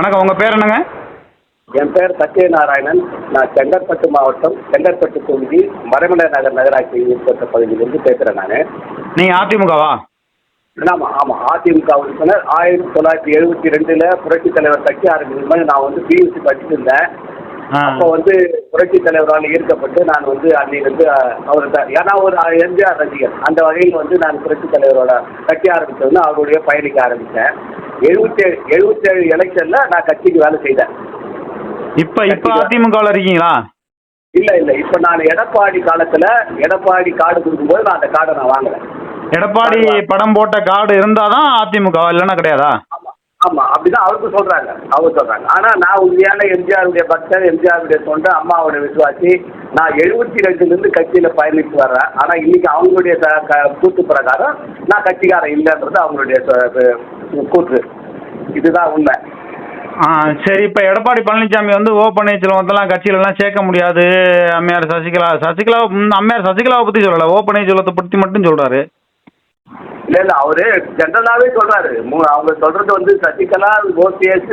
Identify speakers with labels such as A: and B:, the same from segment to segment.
A: வணக்கம் உங்கள் பேர் என்னங்க?
B: என் பேர் சத்யநாராயணன் நான் செங்கற்பட்டு மாவட்டம் செங்கற்பட்டு தொகுதி மறைமலை நகர் நகராட்சி உட்பட்ட பகுதியிலிருந்து பேசுகிறேன் நான்.
A: நீங்கள் அதிமுகவா?
B: ஆமாம் ஆமாம் அதிமுக உறுப்பினர். ஆயிரத்தி தொள்ளாயிரத்தி எழுபத்தி ரெண்டில் புரட்சித் தலைவர் கட்சி ஆரம்பிக்கும் போது நான் வந்து படிச்சிருந்தேன்
A: ஆ.
B: அப்போ வந்து புரட்சித் தலைவரால் ஈர்க்கப்பட்டு நான் வந்து அன்னையிலிருந்து அவர் ஏன்னா ஒரு எம்ஜிஆர் ரசிகர். அந்த வகையில் வந்து நான் புரட்சித் தலைவரோட கட்சி ஆரம்பித்ததுன்னு அவருடைய பயணிக்க ஆரம்பித்தேன் எழுபத்தேழு எழுபத்தேழு எலெக்ஷனில் நான் கட்சிக்கு வேலை செய்தேன்.
A: இப்போ இப்போ அதிமுகவில் இருக்கீங்களா?
B: இல்ல இல்ல. இப்ப நான் எடப்பாடி காலத்துல எடப்பாடி கார்டு கொடுக்கும்போது நான் அந்த கார்டை நான் வாங்கல
A: எடப்பாடி படம் போட்ட கார்டு இருந்தால் தான் அதிமுக இல்லைன்னா கிடையாதா?
B: ஆமா அப்படிதான் அவருக்கு சொல்றாங்க. அவர் சொல்றாங்க. ஆனா நான் உண்மையான எம்ஜிஆருடைய பக்தர் எம்ஜிஆருடைய தொண்டை அம்மாவுடைய விசுவாசி. நான் எழுபத்தி ரெண்டுல இருந்து கட்சியில பயணித்து வர்றேன். ஆனா இன்னைக்கு அவங்களுடைய கூத்து பிரகாரம் நான் கட்சிக்காரன் இல்லைன்றது அவங்களுடைய கூற்று. இதுதான் உண்மை.
A: ஆ சரி இப்போ எடப்பாடி பழனிசாமி வந்து ஓ பன்னீர்செல்வத்தெல்லாம் கட்சியிலலாம் சேர்க்க முடியாது. அம்மையார் சசிகலா சசிகலா அம்மையார் சசிகலாவை பற்றி சொல்லலை. ஓ பன்னீர்செல்வத்தை பற்றி மட்டும் சொல்கிறாரு
B: இல்ல இல்ல அவரு ஜெனரலாவே சொல்றாரு. மூ- அவங்க சொல்றது வந்து சசிகலா ஓபிஎஸ்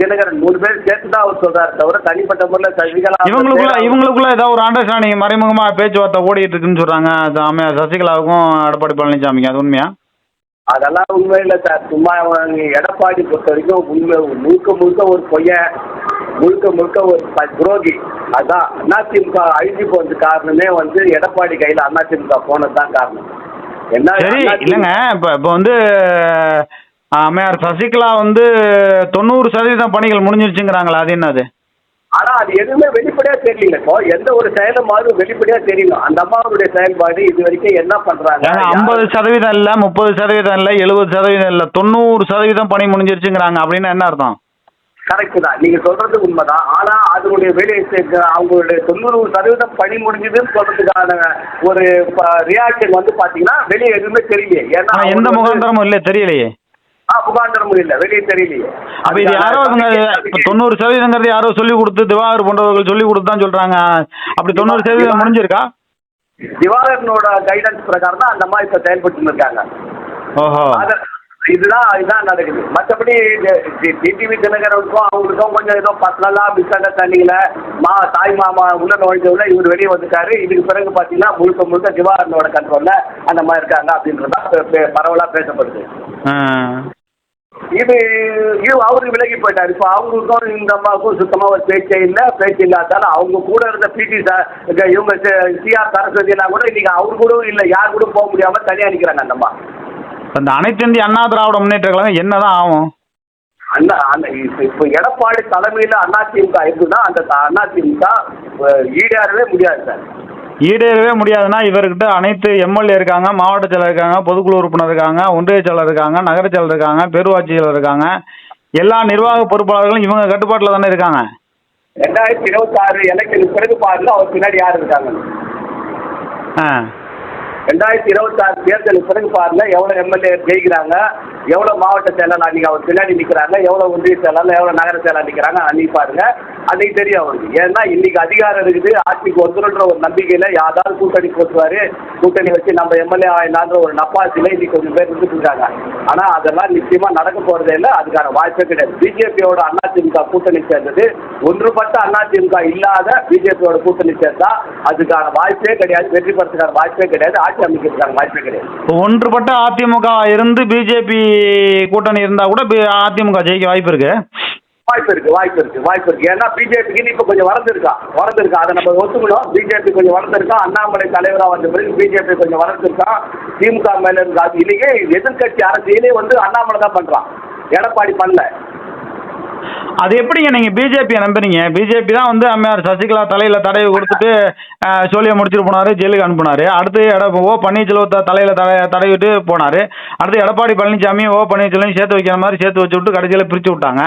B: தினகரன் மூணு பேர் சேர்த்து தான் அவர் சொல்றாரு தவிர தனிப்பட்ட முறையில் சசிகலா
A: இவங்களுக்குள்ள இவங்களுக்குள்ள ஏதாவது ஒரு அண்டர்ஸ்டாண்டிங் மறைமுகமாக பேச்சுவார்த்தை ஓடிட்டு இருக்குன்னு சொல்கிறாங்க அம்மையார் சசிகலாவுக்கும் எடப்பாடி பழனிசாமிக்கு அது உண்மையா?
B: அதெல்லாம் உண்மை இல்லை சார். சும்மா அவங்க எடப்பாடி பொறுத்த வரைக்கும் உண்மை முழுக்க முழுக்க ஒரு பொய்யன் முழுக்க முழுக்க ஒரு ப- துரோகி. அதான் அதிமுக அழிஞ்சு போறது காரணமே வந்து எடப்பாடி கையில் அதிமுக போனது தான் காரணம். என்ன
A: சரி இல்லைங்க. இப்போ இப்போ வந்து அம்மையார் சசிகலா வந்து தொண்ணூறு சதவீதம் பணிகள் முடிஞ்சிருச்சுங்கிறாங்களா? அது என்னது?
B: ஆனா அது எதுவுமே வெளிப்படையா தெரியல இப்போ எந்த ஒரு செயலும் மாதிரி வெளிப்படையா தெரியணும் அந்த அம்மாவுடைய செயல்பாடு இது வரைக்கும் என்ன பண்றாங்க?
A: ஐம்பது சதவீதம் இல்லை முப்பது சதவீதம் இல்லை எழுபது சதவீதம் இல்லை தொண்ணூறு சதவீதம் பணி முடிஞ்சிருச்சுங்கிறாங்க அப்படின்னா என்ன அர்த்தம்?
B: கரெக்ட் தான். நீங்க சொல்றது உண்மைதான். ஆனா அதனுடைய வேலை அவங்களுடைய தொண்ணூறு சதவீதம் பணி முடிஞ்சதுன்னு சொல்றதுக்கான ஒரு ரியாக்ஷன் வந்து பாத்தீங்கன்னா வெளியே எதுவுமே தெரியலையே. ஏன்னா
A: எந்த முகாந்திரமும் இல்லை தெரியலையே.
B: ஆ, முகாந்திரமும் இல்ல வெளியே தெரியலையே.
A: அப்ப இது யாரோ தொண்ணூறு சதவீதங்கிறது யாரோ சொல்லி கொடுத்து திவாகர் போன்றவர்கள் சொல்லி கொடுத்து தான் சொல்றாங்க. அப்படி தொண்ணூறு சதவீதம் முடிஞ்சிருக்கா?
B: திவாகரனோட கைடன்ஸ் பிரகாரம் தான் அந்த மாதிரி இப்ப செயல்பட்டு இருக்காங்க.
A: ஓஹோ.
B: இதுதான் இதுதான் நடக்குது. மற்றபடி டிடிவி தினகரனுக்கும் அவங்களுக்கும் கொஞ்சம் ஏதோ பர்சனலாக மிஸ் அண்டர்ஸ்டாண்டிங்கில் மா தாய் மாமா உள்ள நுழைஞ்சவுள்ள இவர் வெளியே வந்துட்டாரு. இதுக்கு பிறகு பார்த்தீங்கன்னா முழுக்க முழுக்க திவாகரனோட கண்ட்ரோலில் அந்த மாதிரி இருக்காங்க பே- பரவலா பேசப்படுது. இது இது அவரு விலகி போயிட்டாரு. இப்போ அவங்களுக்கும் இந்த அம்மாவுக்கும் சுத்தமாக ஒரு பேச்சே இல்லை பேச்சு இல்லாதால அவங்க கூட இருந்த பிடி இவங்க சிஆர் சரஸ்வதி எல்லாம் கூட இன்னைக்கு அவர் கூட இல்லை யார் கூட போக முடியாம தனியா நிக்கிறாங்க அந்த அம்மா.
A: அந்த அனைத்து இந்திய அண்ணா திராவிட முன்னேற்ற கழகம் என்னதான் ஆகும்?
B: அண்ணா இப்போ எடப்பாடி தலைமையில் அதிமுக இருக்குன்னா அந்த அதிமுக ஈடேறவே முடியாது சார்.
A: ஈடேறவே முடியாதுன்னா இவர்கிட்ட அனைத்து எம்எல்ஏ இருக்காங்க மாவட்ட செயலர் இருக்காங்க பொதுக்குழு உறுப்பினர் இருக்காங்க ஒன்றிய செயலர் இருக்காங்க நகர செயலர் இருக்காங்க பேரூராட்சி செயலர் இருக்காங்க. எல்லா நிர்வாக பொறுப்பாளர்களும் இவங்க கட்டுப்பாட்டில் தானே இருக்காங்க?
B: ரெண்டாயிரத்தி இருபத்தி ஆறு எலெக்ஷனுக்கு பிறகு பாருங்க அவர் பின்னாடி யார் இருக்காங்க?
A: ஆ.
B: ரெண்டாயிரத்தி இருபத்தி ஆறு தேர்தலுக்கு பிறகு பாருங்க எவ்வளவு எம்எல்ஏ ஜெயிக்கிறாங்க எவ்வளவு மாவட்ட செயலாளர் அன்னைக்கு அவர் பின்னாடி நிக்கிறாங்க எவ்வளவு ஒன்றிய செயலாளர் எவ்வளவு நகர செயலாளர் நிற்கிறாங்க அன்னைக்கு பாருங்க. அன்னைக்கு தெரியும் அவருக்கு. ஏன்னா இன்னைக்கு அதிகாரம் இருக்குது. ஆட்சிக்கு வந்துருன்ற ஒரு நம்பிக்கையில யாராவது கூட்டணி போட்டுவாரு கூட்டணி வச்சு நம்ம எம்எல்ஏ ஆயிடலான்ற ஒரு நப்பாசில இன்னைக்கு கொஞ்சம் பேர் இருந்துட்டு இருக்காங்க. ஆனா அதெல்லாம் நிச்சயமா நடக்க போறதே இல்லை. அதுக்கான வாய்ப்பே கிடையாது. பிஜேபியோட அதிமுக கூட்டணி சேர்ந்தது. ஒன்றுபட்ட அதிமுக இல்லாத பிஜேபியோட கூட்டணி சேர்ந்தா அதுக்கான வாய்ப்பே கிடையாது. வெற்றி பெறதுக்கான வாய்ப்பே கிடையாது. ஆட்சி அமைக்கிறதுக்கான வாய்ப்பே கிடையாது.
A: ஒன்றுபட்ட அதிமுக இருந்து பிஜேபி கூட்டணி இருந்தா கூட அதிமுக ஜெயிக்க வாய்ப்பு இருக்கு.
B: வாய்ப்பு இருக்கு வாய்ப்பு இருக்கு வாய்ப்பு இருக்கு. ஏன்னா பிஜேபிக்கு இப்ப கொஞ்சம் வளர்ந்துருக்கா. வளர்ந்துருக்கா. அதை நம்ம ஒத்துக்கணும். பிஜேபி கொஞ்சம் வளர்ந்துருக்கா. அண்ணாமலை தலைவரா வந்த பிறகு பிஜேபி கொஞ்சம் வளர்ந்துருக்கா. திமுக மேல இருக்கு அது இன்னைக்கு எதிர்க்கட்சி அரசியலே வந்து அண்ணாமலை தான் பண்றான். எடப்பாடி பண்ணல.
A: அது எப்படிங்க நீங்க பிஜேபி நம்புறீங்க பிஜேபி தான் வந்து அம்மையார் சசிகலா தலையில தடவி கொடுத்துட்டு சோழியை முடிச்சுட்டு போனாரு ஜெயிலுக்கு அனுப்புனாரு. அடுத்து எட ஓ பன்னீர்செல்வத்தை தலையில தடை தடவிட்டு போனாரு. அடுத்து எடப்பாடி பழனிசாமி ஓ பன்னீர்செல்வம் சேர்த்து வைக்கிற மாதிரி சேர்த்து வச்சு விட்டு கடைசியில் பிரிச்சு விட்டாங்க.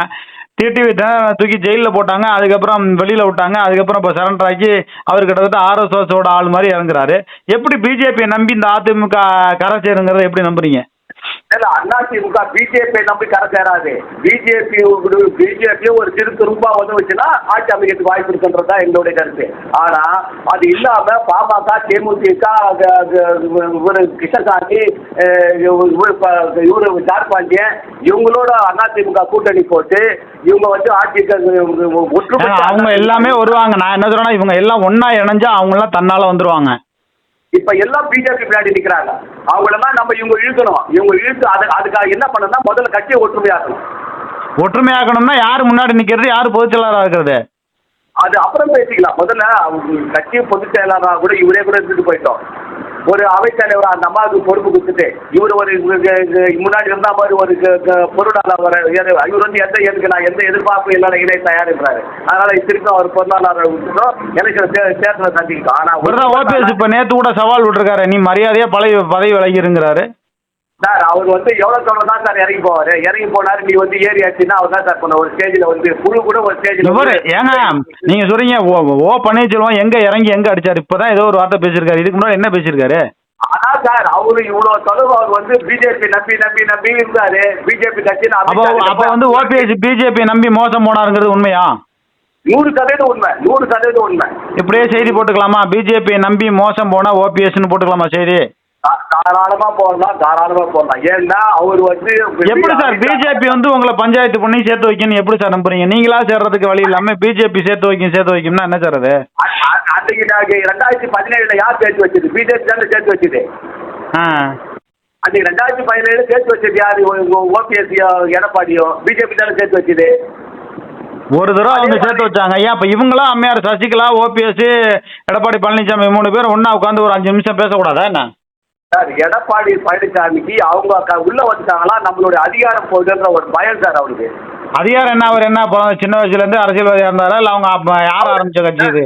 A: டிடிவி தூக்கி ஜெயிலில் போட்டாங்க. அதுக்கப்புறம் வெளியில் விட்டாங்க. அதுக்கப்புறம் இப்போ சரண்டர் ஆக்கி அவர் கிட்டத்தட்ட ஆர்எஸ்எஸோட ஆள் மாதிரி இறங்குறாரு. எப்படி பிஜேபியை நம்பி இந்த அதிமுக கரை சேருங்கிறத எப்படி நம்புறீங்க?
B: இல்ல அதிமுக பிஜேபி நம்பி கரை சேராது பிஜேபி பிஜேபி ஒரு சிறு துரும்பா வந்து வச்சுன்னா ஆட்சி அமைக்கிறதுக்கு வாய்ப்பு இருக்குன்றதுதான் எங்களுடைய கருத்து. ஆனா அது இல்லாம பாமக தேமுதிக இவரு கிருஷ்ணசாமி இவரு ப- இவரு ஜார் பாண்டியன் இவங்களோட அதிமுக கூட்டணி போட்டு இவங்க வந்து ஆட்சிக்கு ஒற்றுமை
A: அவங்க எல்லாமே வருவாங்க. நான் என்ன சொல்றேன்னா இவங்க எல்லாம் ஒண்ணா இணைஞ்சா அவங்க எல்லாம் தன்னால வந்துருவாங்க.
B: இப்ப எல்லாம் பிஜேபி பின்னாடி நிக்கிறாங்க. அவங்களெல்லாம் நம்ம இவங்க இழுக்கணும். இவங்க இழுத்து அது அதுக்காக என்ன பண்ணணும்னா முதல்ல கட்சியை ஒற்றுமையாக்கணும்.
A: ஒற்றுமையாக்கணும்னா யார் முன்னாடி நிக்கிறது யார் பொதுச் செயலாளரா இருக்கிறது?
B: அது அப்புறம் பேசிக்கலாம். முதல்ல கட்சி பொதுச் செயலாளராக கூட இவரே கூட இருந்துட்டு போயிட்டோம். ஒரு அவைத் தலைவர் அந்த அம்மாவுக்கு பொறுப்பு கொடுத்துட்டு இவர் ஒரு முன்னாடி இருந்தா மாதிரி ஒரு பொருளாளர் வர இவர் வந்து எந்த எதுக்கு நான் எந்த எதிர்பார்ப்பு இல்லாத இணை தயாரிக்கிறாரு. அதனால திருப்பி அவர் பொருளாளர் எலெக்ஷன் தேர்தலை சந்திக்கிட்டோம் ஆனா
A: ஓபிஎஸ் இப்ப நேத்து கூட சவால் விட்டுருக்காரு. நீ மரியாதையா பழைய பதவி விலகிருங்கிறாரு.
B: சார் அவர் வந்து எவ்வளவு தூரம் தான் சார் இறங்கி போவாரு? இறங்கி போனாரு நீ வந்து ஏறி ஆச்சுன்னா அவர் தான் சார் பண்ண ஒரு ஸ்டேஜ்ல வந்து புழு கூட ஒரு ஸ்டேஜ்ல
A: இவரு ஏங்க நீங்க சொல்றீங்க ஓ ஓ பன்னீர்செல்வம் எங்க இறங்கி எங்க அடிச்சாரு? இப்பதான் ஏதோ ஒரு வார்த்தை பேசியிருக்காரு. இதுக்கு முன்னாடி என்ன பேசியிருக்காரு?
B: ஆனா சார் அவரு இவ்வளவு தொலைவு அவர் வந்து பிஜேபி நம்பி நம்பி நம்பி இருந்தாரு. பிஜேபி கட்சின்னு
A: அப்போ அப்ப வந்து ஓபிஎஸ் பிஜேபி நம்பி மோசம் போனாருங்கிறது உண்மையா?
B: நூறு சதவீதம் உண்மை. நூறு சதவீதம் உண்மை.
A: இப்படியே செய்தி போட்டுக்கலாமா? பிஜேபி நம்பி மோசம் போனா ஓபிஎஸ்னு போட்டுக்கலாமா செய்தி?
B: தாராளமா போடலாம் தாராளமா போடலாம். ஏன்னா அவர் வந்து
A: எப்படி சார் பிஜேபி வந்து உங்களை பஞ்சாயத்து பண்ணி சேர்த்து வைக்கணும் எப்படி சார் நம்புறீங்க? நீங்களா சேர்றதுக்கு வழி இல்லாம பிஜேபி சேர்த்து வைக்கும் சேர்த்து வைக்கும்னா என்ன சார் அது?
B: அன்னைக்கு நாங்க ரெண்டாயிரத்தி பதினேழுல யார் சேர்த்து வச்சது? பிஜேபி தானே சேர்த்து வச்சது.
A: ஆ.
B: அன்னைக்கு ரெண்டாயிரத்தி பதினேழு சேர்த்து வச்சது யாரு? ஓபிஎஸ் எடப்பாடியோ? பிஜேபி தானே சேர்த்து வச்சது.
A: ஒரு தடவை அவங்க சேர்த்து வச்சாங்க. ஐயா இப்ப இவங்களாம் அம்மையார் சசிகலா ஓபிஎஸ் எடப்பாடி பழனிசாமி மூணு பேர் ஒண்ணா உட்காந்து ஒரு அஞ்சு நிமிஷம் பேசக்கூடாதா என்ன?
B: சார் எடப்பாடி பழனிசாமிக்கு அவங்க உள்ள வந்துட்டாங்களா? நம்மளுடைய அதிகாரம் போகுதுன்ற ஒரு பயம் சார் அவருக்கு.
A: அதிகாரம் என்ன? அவர் என்ன சின்ன வயசுல இருந்து அரசியல்வாதியா இருந்தாரா? இல்ல அவங்க யார் ஆரம்பிச்ச கட்சி இது?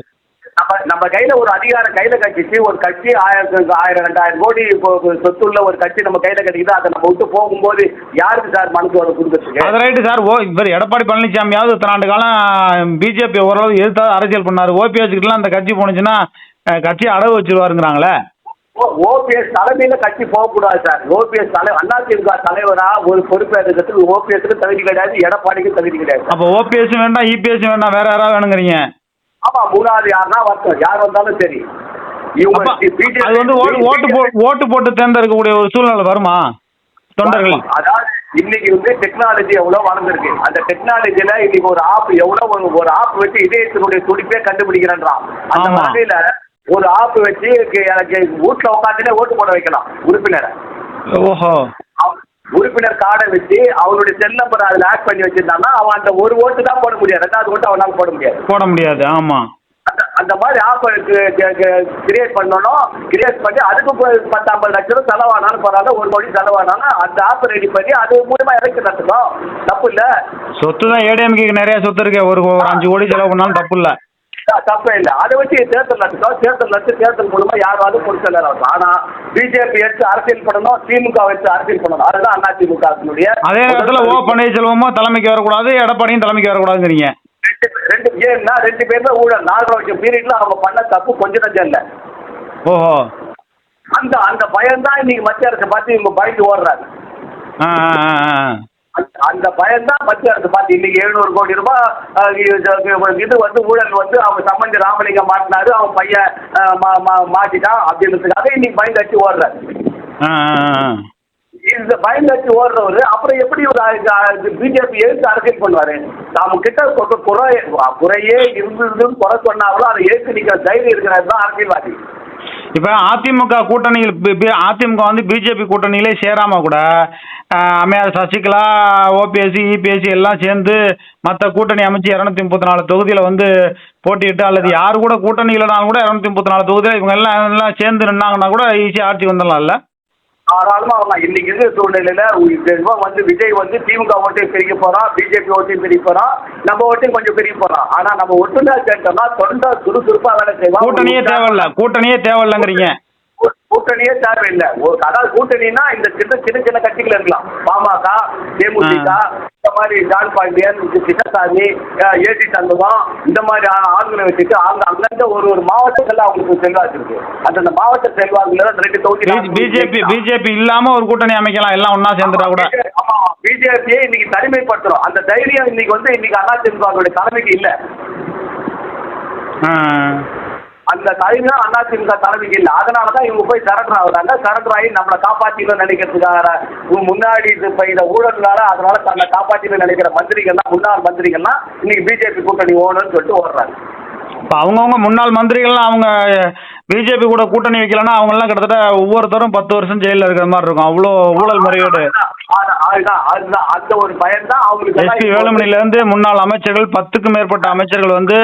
B: நம்ம நம்ம கையில ஒரு அதிகாரம் கையில கட்டிச்சு ஒரு கட்சி ஆயிரம் ஆயிரம் ரெண்டாயிரம் கோடி இப்போ சொத்துள்ள ஒரு கட்சி நம்ம கையில கட்டிக்குது அதை நம்ம விட்டு போகும்போது யாருக்கு சார் மனசு வர கொடுக்கறதுக்கு?
A: அது ரைட்டு சார். ஓ இவர் எடப்பாடி பழனிசாமியாவது இத்தனை ஆண்டு காலம் பிஜேபி ஓரளவு எதிர்த்தா அரசியல் பண்ணாரு. ஓபிஎஸ் கிட்டலாம் அந்த கட்சி போனுச்சுன்னா கட்சியை அடவு வச்சிருவாருங்கிறாங்களே.
B: ஓபிஎஸ் தலைமையில கட்சி போகக்கூடாது சார். ஓபிஎஸ் தலை அதிமுக தலைவரா ஒரு பொறுப்பேற்கிறதுக்கு ஓபிஎஸ்க்கு தகுதி கிடையாது எடப்பாடிக்கு தகுதி கிடையாது.
A: அப்போ ஓபிஎஸ் வேண்டாம் இபிஎஸ் வேண்டாம் வேற யாராவது வேணுங்கிறீங்க?
B: ஆமா மூணாவது யாருன்னா வரட்டும் யார் வந்தாலும் சரி.
A: அது வந்து ஓட்டு ஓட்டு போட்டு தேர்ந்தெடுக்கக்கூடிய ஒரு சூழ்நிலை வருமா? தொண்டர்கள்.
B: அதாவது இன்னைக்கு வந்து டெக்னாலஜி எவ்வளவு வளர்ந்துருக்கு. அந்த டெக்னாலஜில இன்னைக்கு ஒரு ஆப் எவ்வளவு ஒரு- ஆப் வச்சு இதயத்தினுடைய துடிப்பே கண்டுபிடிக்கிறேன்றான். அந்த. வகையில ஒரு ஆப் வச்சு எனக்கு- வீட்டுல உட்காந்துட்டே ஓட்டு போட வைக்கலாம் உறுப்பினரை.
A: ஓஹோ.
B: உறுப்பினர் கார்டை வச்சு அவனுடைய செல் நம்பர் அதுல ஆட் பண்ணி வச்சிருந்தான்னா அவன் அந்த ஒரு ஓட்டு தான் போட முடியாது. ரெண்டாவது ஓட்டு அவனால போட முடியாது.
A: போட முடியாது ஆமா.
B: அந்த மாதிரி ஆப் கிரியேட் பண்ணணும். கிரியேட் பண்ணி அதுக்கு பத்து ஐம்பது லட்சம் செலவானாலும் பரவாயில்ல ஒரு கோடி செலவானாலும் அந்த ஆப் ரெடி பண்ணி அது மூலமா இறக்கி நடத்தணும் தப்பு இல்ல.
A: சொத்து தான் ஏடிஎம்கே நிறைய சொத்து இருக்கு. ஒரு அஞ்சு கோடி செலவு பண்ணாலும் தப்பு இல்ல.
B: தப்பே இல்லை. அதை வச்சு தேர்தல் நடத்தணும் தேர்தல் நடத்தி தேர்தல் மூலமா யாராவது பொறுத்தல ஆகணும் ஆனா பிஜேபி எடுத்து அரசியல் பண்ணணும் திமுக வச்சு அரசியல் பண்ணணும். அதுதான் அதிமுக
A: அதே நேரத்துல ஓ பன்னீர்செல்வமும் தலைமைக்கு வரக்கூடாது எடப்பாடியும் தலைமைக்கு வரக்கூடாதுங்கிறீங்க.
B: ரெண்டு ரெண்டு ஏன்னா ரெண்டு பேருமே ஊழல். நாலரை வருஷம் பீரியட்ல அவங்க பண்ண தப்பு கொஞ்சம் நஞ்சம் இல்லை
A: ஓஹோ.
B: அந்த அந்த பயம் தான் இன்னைக்கு மத்திய அரசு பார்த்து இவங்க பயந்து ஓடுறாங்க. அந்த- அந்த பயம் தான் மத்திய அரசு. பார்த்து இன்னைக்கு எழுநூறு கோடி ரூபாய் இது வந்து ஊழல் வந்து அவங்க சம்பந்தி ராமலிங்கம் மாட்டினாரு அவன் பையன் மா- மா- மாட்டிட்டான் அப்படின்றதுக்காக இன்னைக்கு பயந்து அடிச்சு ஓடுறாரு. இந்த பயந்து அடிச்சு ஓடுறவரு அப்புறம் எப்படி ஒரு பிஜேபி எடுத்து அரசியல் பண்ணுவாரு? நாம கிட்ட குறை குறையே இருந்ததுன்னு குறை சொன்னாலும் அதை ஏற்று நிக்கிற தைரியம் இருக்கிறது தான் அரசியல்வாதி.
A: இப்ப அதிமுக கூட்டணியில் அதிமுக வந்து பிஜேபி கூட்டணியிலே சேராம கூட ஆஹ், அம்மையார் சசிகலா ஓபிஎஸ்சி இபிஎஸ்சி எல்லாம் சேர்ந்து மற்ற கூட்டணி அமைச்சு இரநூத்தி முப்பத்தி நாலு தொகுதியில வந்து போட்டியிட்டு அல்லது யாரு கூட கூட்டணி இல்லைனாலும் கூட இரநூத்தி முப்பத்தி நாலு தொகுதியில இவங்க எல்லாம் எல்லாம் சேர்ந்து நின்னாங்கன்னா கூட ஈஸியா ஆட்சி வந்துடலாம்ல?
B: தாராளமா வரலாம். இன்னைக்கு இருக்கிற சூழ்நிலையில வந்து விஜய் வந்து திமுக ஓட்டையும் பிரிக்க போறான் பிஜேபி ஓட்டையும் பிரிக்க போறான் நம்ம ஓட்டையும் கொஞ்சம் பிரிக்க போறான் ஆனா நம்ம ஒட்டுநா கேட்டோம்னா தொண்டை சுறுசுறுப்பா வேலை செய்வான்
A: கூட்டணியே தேவையில்ல. கூட்டணியே தேவையில்லைங்கிறீங்க.
B: கூட்டணியே தேவையில்லை. ஒரு அதாவது கூட்டணினா இந்த சின்ன சின்ன சின்ன கட்சிகள் இருக்கலாம். பாமக தேமுதிக இந்த மாதிரி ஜான் பாண்டியன் கிருஷ்ணசாமி ஏடி தந்துவம் இந்த மாதிரி ஆளுங்களை வச்சுட்டு அவங்க அங்கங்க ஒரு ஒரு மாவட்டங்கள்ல அவங்களுக்கு செல்வாக்கு இருக்கு. அந்தந்த மாவட்ட செல்வாக்குல தான் ரெண்டு தொகுதி
A: பிஜேபி பிஜேபி இல்லாம ஒரு கூட்டணி அமைக்கலாம். எல்லாம் ஒண்ணா சேர்ந்துட்டா கூட.
B: ஆமா பிஜேபியை இன்னைக்கு தனிமைப்படுத்துறோம். அந்த தைரியம் இன்னைக்கு வந்து இன்னைக்கு அதிமுகவுடைய தலைமைக்கு இல்ல. அந்த தைரியம் அதிமுக தலைமைக்கு இல்ல. அதனால தான் இவங்க போய் சரண்டர் ஆகுறாங்க. சரண்டர் ஆகி நம்மளை காப்பாற்றிக்கணும்னு நினைக்கிறதுக்காக முன்னாடி இது செய்த ஊழல்னால அதனால தன்னை காப்பாற்றிக்கணும்னு நினைக்கிற மந்திரிகள்லாம் முன்னாள் மந்திரிகள்லாம் இன்னைக்கு பிஜேபி கூட்டணி ஓடணும்னு சொல்லிட்டு ஓடுறாங்க.
A: இப்ப அவங்கவுங்க முன்னாள் மந்திரிகள்லாம் அவங்க பிஜேபி கூட கூட்டணி வைக்கலன்னா அவங்க எல்லாம் கிட்டத்தட்ட ஒவ்வொருத்தரும் பத்து வருஷம் ஜெயில இருக்கிற மாதிரி இருக்கும். அவ்வளோ ஊழல் முறையீடு
B: அதுதான், அதுதான் அதுதான் அந்த ஒரு பயம் தான் அவங்களுக்கு எல்லாம்
A: எஸ்பி
B: இப்போ வந்து-
A: வேலுமணில இருந்து முன்னாள் அமைச்சர்கள் பத்துக்கும் மேற்பட்ட அமைச்சர்கள் வந்து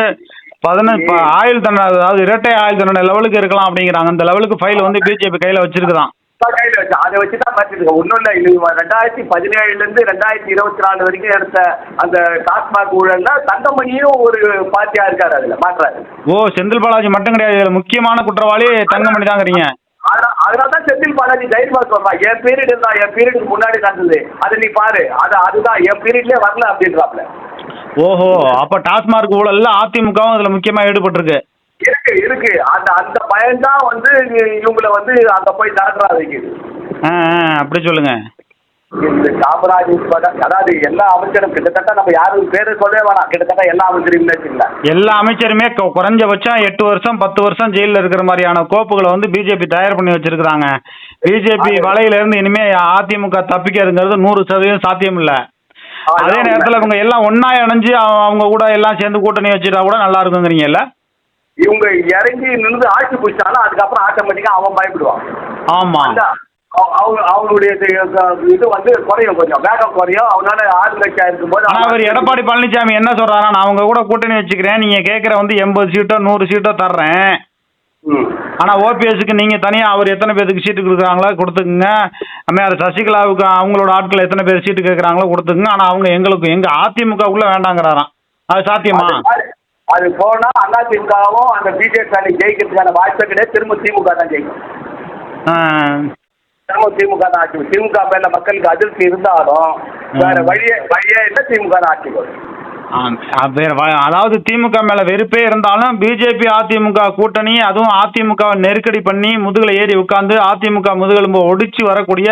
A: பதினஞ்சு ஆயுள் தண்டனை அதாவது இரட்டை ஆயுள் தண்டனை லெவலுக்கு இருக்கலாம் அப்படிங்கிறாங்க. அந்த லெவலுக்கு ஃபைல் வந்து பிஜேபி கையில வச்சிருக்குதான்.
B: தான் கையில வச்சு அதை வச்சு தான் பார்த்துட்டு ஒன்றும் இல்லை இது ரெண்டாயிரத்தி பதினேழுலேருந்து ரெண்டாயிரத்தி இருபத்தி நாலு வரைக்கும் எடுத்த அந்த டாஸ்மாக் ஊழல்ல தங்கமணியும் ஒரு பார்ட்டியா இருக்காரு அதுல மாற்றாரு.
A: ஓ செந்தில் பாலாஜி மட்டும் கிடையாது. இதுல முக்கியமான குற்றவாளி தங்கமணி தாங்கிறீங்க
B: அதனால தான் செந்தில் பாலாஜி தைரியமா சொல்றான் என் பீரியட் இருந்தா என் பீரியடுக்கு முன்னாடி நடந்தது. அதை நீ பாரு. அது அதுதான் என் பீரியட்லயே வரல அப்படின்றாப்ல
A: ஓஹோ அப்ப டாஸ்மார்க் ஊழல்ல அதிமுகவும் இதுல முக்கியமா ஈடுபட்டிருக்கு.
B: இருக்கு இருக்கு. அந்த அந்த பயம்தான் வந்து இவங்களை வந்து அங்க போய் நடக்கிறா வைக்குது
A: அப்படி சொல்லுங்க.
B: இந்த காமராஜ் உட்பட அதாவது எல்லா அமைச்சரும் கிட்டத்தட்ட நம்ம யாரும் பேரு சொல்லவே வேணாம். கிட்டத்தட்ட எல்லா அமைச்சரும்
A: எல்லா அமைச்சருமே குறைஞ்சபட்சம் எட்டு வருஷம் பத்து வருஷம் ஜெயிலில் இருக்கிற மாதிரியான கோப்புகளை வந்து பிஜேபி தயார் பண்ணி வச்சிருக்கிறாங்க. பிஜேபி வலையில இருந்து இனிமே அதிமுக தப்பிக்கிறதுங்கிறது நூறு சதவீதம் சாத்தியம் இல்ல அதே நேரத்தில் இவங்க எல்லாம் ஒண்ணா இணைஞ்சு அவ- அவங்க கூட எல்லாம் சேர்ந்து கூட்டணி வச்சுட்டா கூட நல்லா இருக்குங்கிறீங்கல்ல?
B: இவங்க இறங்கி நின்று ஆட்சி பிடிச்சாலும் அதுக்கப்புறம் ஆட்டோமேட்டிக்கா அவன் பயப்படுவான்.
A: ஆமா.
B: அவங்க அவங்களுடைய இது- வந்து குறையும் கொஞ்சம். வேகம் குறையும். அவனால ஆறு லட்சம் இருக்கும்போது
A: அவர் எடப்பாடி பழனிசாமி என்ன சொல்றாரா நான் அவங்க கூட கூட்டணி வச்சுக்கிறேன். நீங்க கேட்குற வந்து எண்பது சீட்டோ நூறு சீட்டோ தர்றேன்.
B: ம்.
A: ஆனா ஓபிஎஸ்க்கு நீங்க தனியா அவர் எத்தனை பேருக்கு சீட்டு கொடுக்குறாங்களோ கொடுத்துக்குங்க. அம்மையார் சசிகலாவுக்கு அவங்களோட ஆட்கள் எத்தனை பேர் சீட்டு கேட்குறாங்களோ கொடுத்துக்குங்க. ஆனா அவங்க எங்களுக்கு எங்க அதிமுக உள்ள வேண்டாங்கிறாராம். அது சாத்தியமா?
B: அது போனா அதிமுகவும் அந்த பிஜேபி அணி ஜெயிக்கிறதுக்கான வாய்ப்பே கிடையாது. திரும்ப திமுக தான் ஜெயிக்கும். திரும்ப திமுக தான் ஆட்சி. திமுக மேல மக்களுக்கு அதிருப்தி இருந்தாலும் வேற. வழியே வழியே இல்லை திமுக தான் ஆட்சி
A: வேற அதாவது திமுக மேல வெறுப்பே இருந்தாலும் பிஜேபி அதிமுக கூட்டணி அதுவும் அதிமுக நெருக்கடி பண்ணி முதுகுல ஏறி உட்கார்ந்து அதிமுக முதுகெலும்பு ஒடிச்சு வரக்கூடிய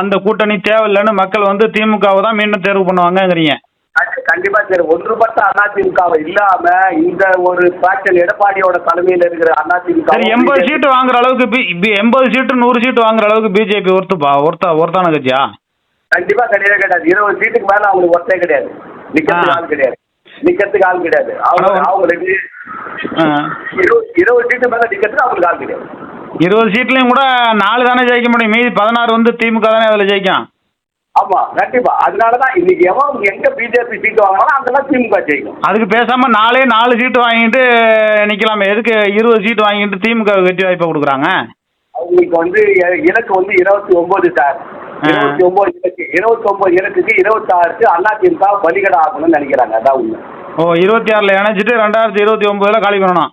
A: அந்த கூட்டணி தேவையில்லைன்னு மக்கள் வந்து திமுகவை தான் மீண்டும் தேர்வு பண்ணுவாங்கங்கிறீங்க.
B: கண்டிப்பா சரி. ஒன்றுபட்ட அதிமுகவை இல்லாம இந்த ஒரு பாய்ச்சல் எடப்பாடியோட தலைமையில இருக்கிற அதிமுக
A: சரி எண்பது சீட்டு வாங்குற அளவுக்கு எண்பது சீட்டு நூறு சீட்டு வாங்குற அளவுக்கு பிஜேபி ஒருத்துப்பா ஒருத்தா ஒருத்தான கட்சியா?
B: கண்டிப்பா கிடையவே கிடையாது. இருபது சீட்டுக்கு மேல அவங்களுக்கு ஒருத்தே கிடையாது. நிக்கிறதுக்கு. ஆள் கிடையாது. நிக்கிறதுக்கு ஆள் கிடையாது. அவங்க அவங்களுக்கு. இருபது இருபது சீட்டு மேல நிக்கிறதுக்கு அவங்களுக்கு ஆள் கிடையாது.
A: இருபது சீட்லயும் கூட நாலு தானே ஜெயிக்க முடியும். மீதி பதினாறு வந்து திமுக தானே அதில் ஜெயிக்கும்.
B: ஆமா கண்டிப்பா. அதனாலதான் இன்னைக்கு எவன் எங்க பிஜேபி சீட்டு வாங்கினாலும் அங்கெல்லாம் திமுக ஜெயிக்கும்.
A: அதுக்கு பேசாம நாலே நாலு சீட்டு வாங்கிட்டு நிக்கலாமே. எதுக்கு இருபது சீட்டு வாங்கிட்டு திமுக வெற்றி வாய்ப்பை கொடுக்குறாங்க?
B: அவங்களுக்கு வந்து இலக்கு வந்து இருபத்தி ஒன்பது சார். இருபத்தி ஒன்பது இலக்கு இருபத்தி ஒன்பது இலக்குக்கு இருபத்தாறுக்கு அதிமுக பலிகடை ஆகணும்னு நினைக்கிறாங்க. அதான் உண்மை.
A: ஓ இருபத்தி ஆறில் இணைச்சிட்டு ரெண்டாயிரத்தி இருபத்தி ஒம்போதில் காலி பண்ணணும்.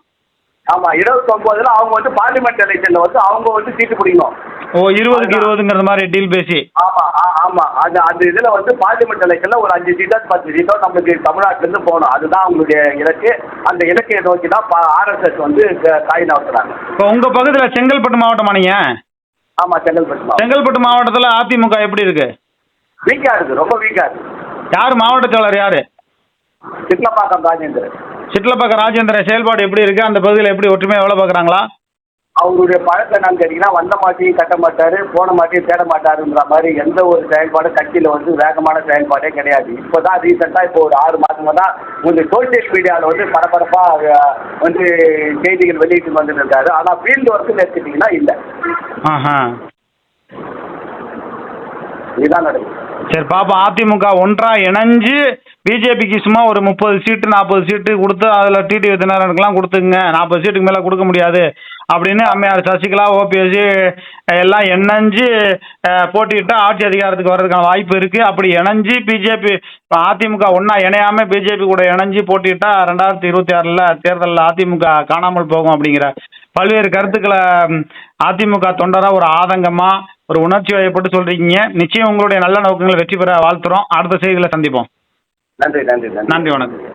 B: ஆமா இருபத்தி ஒன்பதுல அவங்க வந்து பார்லிமெண்ட் எலெக்ஷன்ல வந்து அவங்க வந்து சீட்டு பிடிக்கணும்.
A: ஓ இருபதுக்கு இருபதுங்கிறது மாதிரி டீல் பேசி.
B: ஆமா ஆமா. அது அந்த இதுல வந்து பார்லிமெண்ட் எலெக்ஷன்ல ஒரு அஞ்சு சீட்டோ பத்து சீட்டோ நம்மளுக்கு தமிழ்நாட்டுல இருந்து போகணும். அதுதான் அவங்களுடைய இலக்கு. அந்த இலக்கையை நோக்கி தான் ஆர்எஸ்எஸ் வந்து காய் நகர்த்துறாங்க.
A: இப்போ உங்கள் பக்கத்தில் செங்கல்பட்டு மாவட்டமா நீங்கள்
B: ஆமா செங்கல்பட்டு
A: செங்கல்பட்டு மாவட்டத்தில் அதிமுக எப்படி இருக்கு?
B: வீக்கா இருக்கு ரொம்ப வீக்கா இருக்கு.
A: யார் மாவட்ட செயலர் யார்?
B: சிட்லப்பாக்கம் ராஜேந்திரன்.
A: சிட்லப்பாக்கம் ராஜேந்திரன் செயல்பாடு எப்படி இருக்கு? அந்த பகுதியில் எப்படி ஒற்றுமையாக வேலை பார்க்குறாங்களா?
B: அவருடைய பழக்கம் என்னன்னு கேட்டீங்கன்னா வந்த மாட்டியும் கட்ட மாட்டாரு போன மாட்டியும் தேட மாட்டாருன்ற மாதிரி எந்த ஒரு செயல்பாடும் கட்சியில வந்து வேகமான செயல்பாடே கிடையாது. இப்போதான் ரீசெண்டா இப்போ ஒரு ஆறு மாசமா தான் கொஞ்சம் சோசியல் மீடியாவில் வந்து பரபரப்பா அஹ், வந்து செய்திகள் வெளியிட்டு வந்துட்டு இருக்காரு ஆனா ஃபீல்டு ஒர்க்கு எடுத்துட்டீங்கன்னா இல்லை. இதுதான் நடக்குது.
A: சரி பாப்பா அதிமுக ஒன்றா இணைஞ்சு பிஜேபிக்கு சும்மா ஒரு முப்பது சீட்டு நாற்பது சீட்டு கொடுத்து அதில் டிடி வித்தினரனுக்கெல்லாம் கொடுத்துங்க. நாற்பது சீட்டுக்கு மேலே கொடுக்க முடியாது. அப்படின்னு அம்மையார் சசிகலா ஓபிஎஸ் எல்லாம் இணைஞ்சு போட்டிட்டு ஆட்சி அதிகாரத்துக்கு வர்றதுக்கான வாய்ப்பு இருக்குது அப்படி இணைஞ்சு பிஜேபி இப்போ அதிமுக ஒன்றா இணையாமல் பிஜேபி கூட இணைஞ்சு போட்டிட்டா ரெண்டாயிரத்தி இருபத்தி ஆறில் தேர்தலில் அதிமுக காணாமல் போகும் அப்படிங்கிற பல்வேறு கருத்துக்களை அதிமுக தொண்டராக ஒரு ஆதங்கமாக ஒரு உணர்ச்சி வயப்பட்டு சொல்றீங்க. நிச்சயம் உங்களுடைய நல்ல நோக்கங்களை வெற்றி பெற வாழ்த்துறோம். அடுத்த செய்தியில சந்திப்போம்.
B: நன்றி நன்றி நன்றி.
A: நன்றி வணக்கம்.